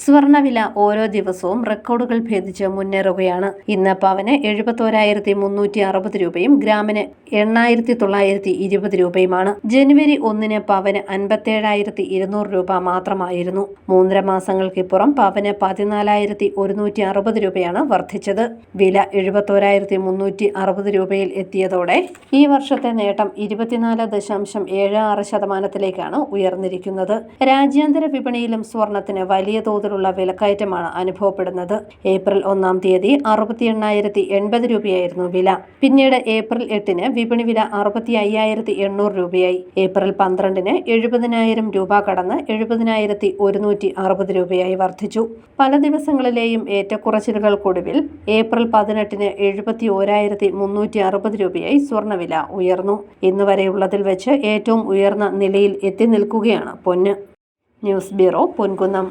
സ്വർണവില ഓരോ ദിവസവും റെക്കോർഡുകൾ ഭേദിച്ച് മുന്നേറുകയാണ്. ഇന്ന് പവന് എഴുപത്തോരായിരത്തി മുന്നൂറ്റി അറുപത് രൂപയും ഗ്രാമിന് എണ്ണായിരത്തി തൊള്ളായിരത്തി ഇരുപത് രൂപയുമാണ്. ജനുവരി ഒന്നിന് പവന് അൻപത്തേഴായിരത്തി ഇരുന്നൂറ് രൂപ മാത്രമായിരുന്നു. മൂന്നര മാസങ്ങൾക്കിപ്പുറം പവന് പതിനാലായിരത്തി ഒരുന്നൂറ്റി അറുപത് രൂപയാണ് വർദ്ധിച്ചത്. വില എഴുപത്തോരായിരത്തി മുന്നൂറ്റി അറുപത് രൂപയിൽ എത്തിയതോടെ ഈ വർഷത്തെ നേട്ടം ഇരുപത്തിനാല് ദശാംശം ഏഴ് ആറ് ശതമാനത്തിലേക്കാണ് ഉയർന്നിരിക്കുന്നത്. രാജ്യാന്തര വിപണിയിലും സ്വർണത്തിന് വലിയ തോതിലുള്ള വിലക്കയറ്റമാണ് അനുഭവപ്പെടുന്നത്. ഏപ്രിൽ ഒന്നാം തീയതി അറുപത്തി എണ്ണായിരത്തി എൺപത് രൂപയായിരുന്നു വില. പിന്നീട് ഏപ്രിൽ എട്ടിന് വിപണി വില അറുപത്തി അയ്യായിരത്തി എണ്ണൂറ് രൂപയായി. ഏപ്രിൽ പന്ത്രണ്ടിന് എഴുപതിനായിരം രൂപ കടന്ന് എഴുപതിനായിരത്തി ഒരുന്നൂറ്റി അറുപത് രൂപയായി വർദ്ധിച്ചു. പല ദിവസങ്ങളിലെയും ഏറ്റക്കുറച്ചിലുകൾക്കൊടുവിൽ ഏപ്രിൽ പതിനെട്ടിന് എഴുപത്തി ഓരായിരത്തി മുന്നൂറ്റി അറുപത് രൂപയായി സ്വർണവില ഉയർന്നു. ഇന്ന് വരെയുള്ളതിൽ വെച്ച് ഏറ്റവും ഉയർന്ന നിലയിൽ എത്തി നിൽക്കുകയാണ് പൊന്ന്. News bureau Ponkunnam.